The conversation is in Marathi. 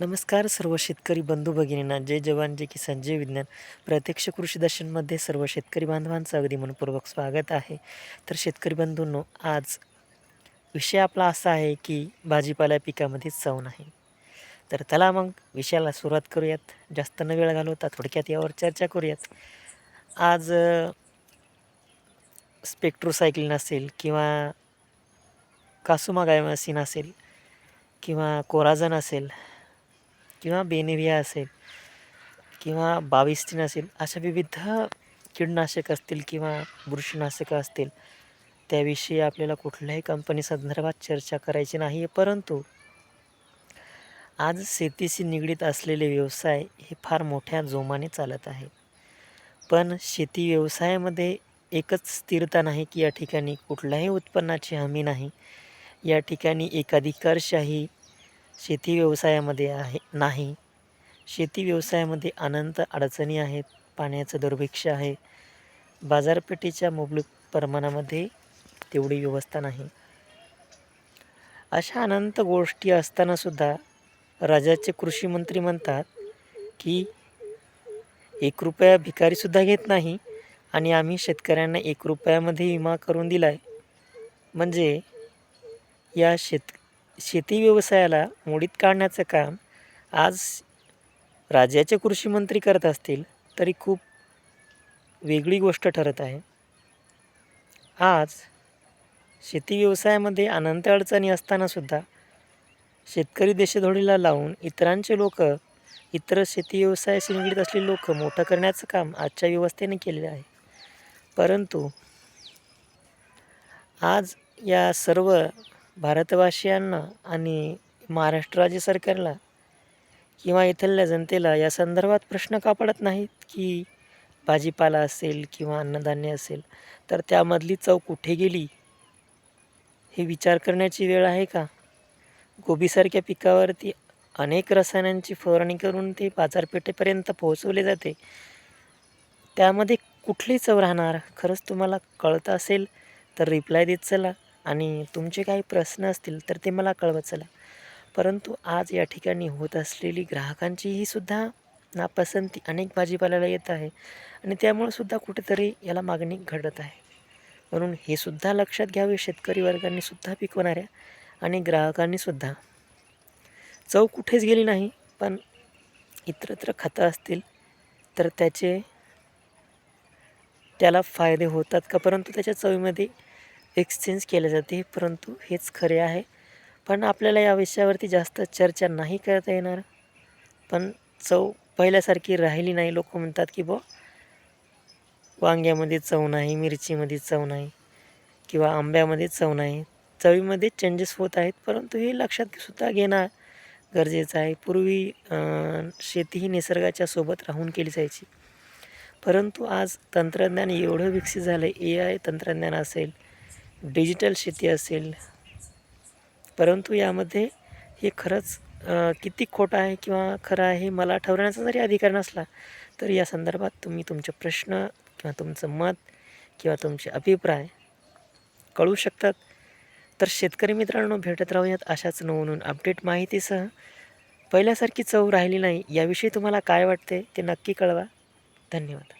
नमस्कार सर्व शेतकरी बंधू भगिनींना. जय जवान जय किसान जय विज्ञान. प्रत्यक्ष कृषी दर्शनमध्ये सर्व शेतकरी बांधवांचं अगदी मनपूर्वक स्वागत आहे. तर शेतकरी बंधूंनो आज विषय आपला असा आहे की भाजीपाला पिकामध्ये चव नाही. तर चला मग विषयाला सुरुवात करूयात. जास्त न वेळ घालवता थोडक्यात यावर चर्चा करूयात. आज स्पेक्ट्रोसायक्लिन असेल किंवा कासुमा गायमासिन असेल किंवा कोराजन असेल किंवा बेनेविया असेल किंवा बाविस्टीन असेल अशा विविध कीडनाशक असतील किंवा बुरशीनाशकं असतील त्याविषयी आपल्याला कुठल्याही कंपनी संदर्भात चर्चा करायची नाही आहे परंतु आज शेतीशी निगडीत असलेले व्यवसाय हे फार मोठ्या जोमाने चालत आहे. पण शेती व्यवसायामध्ये एकच स्थिरता नाही की या ठिकाणी कुठल्याही उत्पन्नाची हमी नाही. या ठिकाणी एकाधिकारशाही शेती व्यवसायामध्ये आहे नाही. शेती व्यवसायामध्ये अनंत अडचणी आहेत पाण्याचं दुर्भिक्ष आहे. बाजारपेठेच्या मुबलक प्रमाणामध्ये तेवढी व्यवस्था नाही. अशा अनंत गोष्टी असतानासुद्धा राज्याचे कृषी मंत्री म्हणतात की एक रुपया भिकारीसुद्धा घेत नाही आणि आम्ही शेतकऱ्यांना एक रुपयामध्ये विमा करून दिला आहे म्हणजे या शेत शेती व्यवसायाला मोडीत काढण्याचं काम आज राज्याचे कृषी मंत्री करत असतील तरी खूप वेगळी गोष्ट ठरत आहे. आज शेती व्यवसायामध्ये अनंत अडचणी असतानासुद्धा शेतकरी देशधोडीला लावून इतरांचे लोक इतर शेती व्यवसायाशी निगडीत असलेले लोक मोठं करण्याचं काम आजच्या व्यवस्थेने केलेलं आहे. परंतु आज या सर्व भारतवासियांना आणि महाराष्ट्र राज्य सरकारला किंवा इथल्या जनतेला या संदर्भात प्रश्न का पडत नाहीत की भाजीपाला असेल किंवा अन्नधान्य असेल तर त्यामधली चव कुठे गेली? हे विचार करण्याची वेळ आहे का? गोबीसारख्या पिकावरती अनेक रसायनांची फवारणी करून ते बाजारपेठेपर्यंत पोहोचवले जाते. त्यामध्ये कुठली चव राहणार? खरंच तुम्हाला कळत असेल तर रिप्लाय देत चला. आणि तुमचे काही प्रश्न असतील तर ते मला कळवत चला. परंतु आज या ठिकाणी होत असलेली ग्राहकांचीही सुद्धा नापसंती अनेक भाजीपाल्याला येत आहे आणि त्यामुळे सुद्धा कुठेतरी याला मागणी घडत आहे. म्हणून हे सुद्धा लक्षात घ्यावे शेतकरी वर्गांनी सुद्धा पिकवणाऱ्या आणि ग्राहकांनी सुद्धा. चव कुठेच गेली नाही पण इतरत्र खतं असतील तर त्याचे त्याला फायदे होतात का? परंतु त्याच्या चवीमध्ये एक्सचेंज केले जाते. परंतु हेच खरे आहे. पण आपल्याला या विषयावरती जास्त चर्चा नाही करता येणार. पण चव पहिल्यासारखी राहिली नाही. लोक म्हणतात की बुवा वांग्यामध्ये चव नाही मिरचीमध्ये चव नाही किंवा आंब्यामध्ये चव नाही. चवीमध्ये चेंजेस होत आहेत. परंतु हे लक्षात सुद्धा घेणं गरजेचं आहे. पूर्वी शेती ही निसर्गाच्या सोबत राहून केली जायची. परंतु आज तंत्रज्ञान एवढं विकसित झालं आहे ए आय तंत्रज्ञान असेल डिजिटल शेती असेल परंतु यामध्ये हे खरंच किती खोटं आहे किंवा खरं आहे मला ठरवण्याचा जरी अधिकार नसला तर या संदर्भात तुम्ही तुमचे प्रश्न किंवा तुमचं मत किंवा तुमचे अभिप्राय कळू शकतात. तर शेतकरी मित्रांनो भेटत राहूयात अशाच नवनून अपडेट माहितीसह. पहिल्यासारखी चव राहिली नाही याविषयी तुम्हाला काय वाटते ते नक्की कळवा. धन्यवाद.